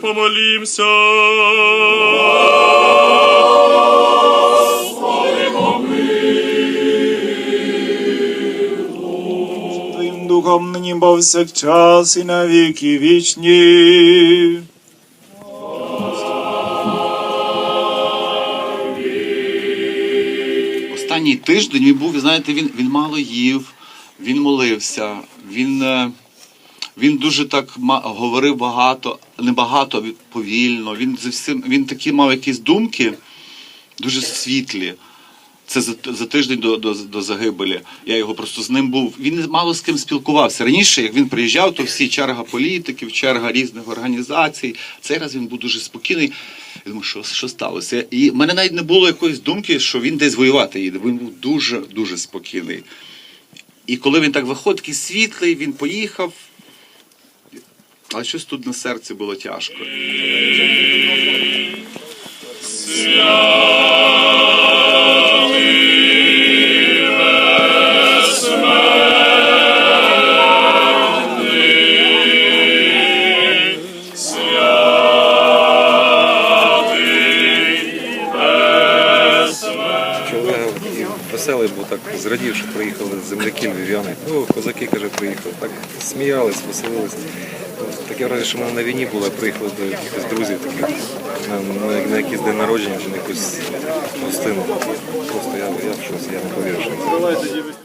помолімся. Твоїм духом нині повсякчас і на віки вічні. Останній тиждень він був, знаєте, він, він мало їв, він молився, він, е, він дуже так говорив багато, не багато, повільно. Він, всім, він такі мав якісь думки дуже світлі. Це за, за тиждень до, до, до загибелі. Я його просто з ним був. Він мало з ким спілкувався. Раніше, як він приїжджав, то всі черга політиків, черга різних організацій. Цей раз він був дуже спокійний. Я думаю, що, що сталося? І в мене навіть не було якоїсь думки, що він десь воювати їде. Він був дуже дуже спокійний. І коли він так виходить, такий світлий, він поїхав. Але щось тут на серці було тяжко. Веселий був, так зрадів, що приїхали земляки львів'яни. Ну, козаки, каже, приїхали. Так сміялись, веселились. Таке враження, що ми на війні були, приїхали до якихось друзів таких на, на, якийсь день народження чи на якусь гостину. Просто я, я в шоці, я не повірю, що це.